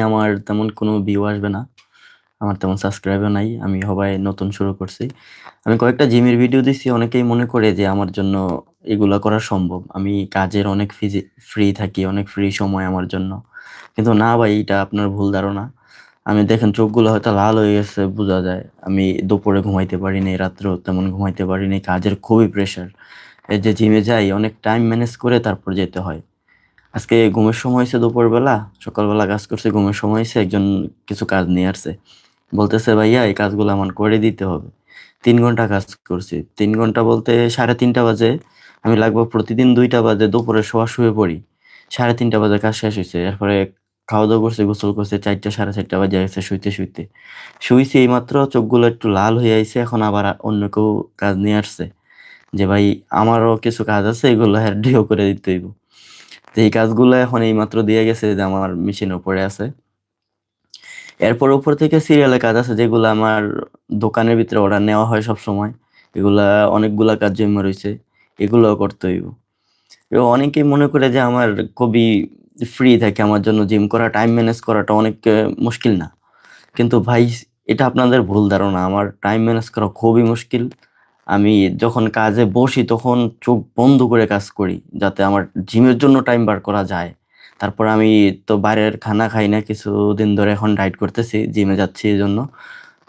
আমার তেমন কোনো ভিউ আসবে না। আমার তেমন সাবস্ক্রাইবও নাই। আমি সবাই নতুন শুরু করছি। আমি কয়েকটা জিমের ভিডিও দিছি। অনেকেই মনে করে যে আমার জন্য এগুলা করা সম্ভব। আমি কাজের অনেক ফিজি ফ্রি থাকি, অনেক ফ্রি সময় আমার জন্য। কিন্তু না ভাই এটা আপনার ভুল ধারণা। আমি দেখেন চোখগুলো হয়তো লাল হয়ে গেছে বোঝা যায়। আমি দুপুরে ঘুমাইতে পারি নাই, রাত্রেও তেমন ঘুমাইতে পারি নাই। কাজের খুবই প্রেশার। এই যে জিমে যাই অনেক টাইম ম্যানেজ করে তারপর যেতে হয়। আজকে ঘুমের সময় হইছে দুপুরবেলা, সকালবেলা কাজ করছে ঘুমের সময় হইছে একজন কিছু কাজ নিয়ে আসছে। বলতেছে, "ভাইয়া এই কাজগুলো আমার করে দিতে হবে।" তিন ঘণ্টা কাজ করছি। তিন ঘণ্টা বলতে ৩:৩০ বাজে। আমি লাগভগ প্রতিদিন দুইটা বাজে দুপুরে শোয়া শুয়ে পড়ি। ৩:৩০ বাজে কাজ শেষ হইছে। এরপরে খাওয়া-দাওয়া করছে গোসল করছি ৪টা ৪:৩০ বাজে গেছে শুইতে, শুইতে। শুইছি এইমাত্র চোখগুলো একটু লাল হয়ে আইছে। এখন আবার অন্য কেউ কাজ নিয়ে আসছে। যে ভাই আমারও কিছু কাজ আছে এগুলো হেডডিও করে দিতে হইব। তো এই কাজগুলো এখন এইমাত্র দিয়ে গেছে যে আমার মেশিনের উপরে আছে। এরপর উপর থেকে সিরিয়ালের কাজ আছে যেগুলো আমার দোকানের ভিতরে অর্ডার নেওয়া হয় সবসময়। এগুলা অনেকগুলা কাজ জইমা রয়েছে এগুলোও করতে হইব। এবং অনেকেই মনে করে যে আমার খুবই ফ্রি থাকে আমার জন্য জিম করা, টাইম ম্যানেজ করাটা অনেক মুশকিল না। কিন্তু ভাই এটা আপনাদের ভুল ধারণা। আমার টাইম ম্যানেজ করা খুবই মুশকিল। আমি যখন কাজে বসি তখন চোখ বন্ধ করে কাজ করি। যাতে আমার জিমের জন্য টাইম বার করা যায়। তারপর আমি তো বাইরের খানা খাই না। কিছুদিন ধরে এখন ডায়েট করতেছি। জিমে যাচ্ছি এই জন্য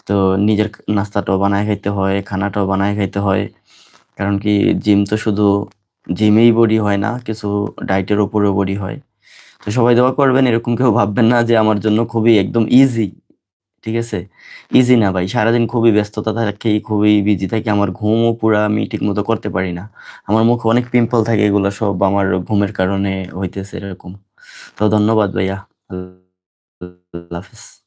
তো নিজের নাস্তাটাও বানায় খাইতে হয়, খানাটাও বানায় খাইতে হয়। কারণ কি জিম তো শুধু জিমেই বডি হয় না, কিছু ডায়েটের ওপরেও বডি হয়। তো সবাই দোয়া করবেন। এরকম কেউ ভাববেন না যে আমার জন্য খুবই একদম ইজি। ঠিক আছে? ইজি না ভাই। সারাদিন খুবই ব্যস্ততা থাকি, খুবই বিজি থাকে আমার ঘুমও পুরা আমি ঠিক মতো করতে পারি না। আমার মুখে অনেক পিম্পল থাকে এগুলো সব আমার ঘুমের কারণে হইতেছে এরকম। তো ধন্যবাদ ভাইয়া। আল্লাহ হাফেজ।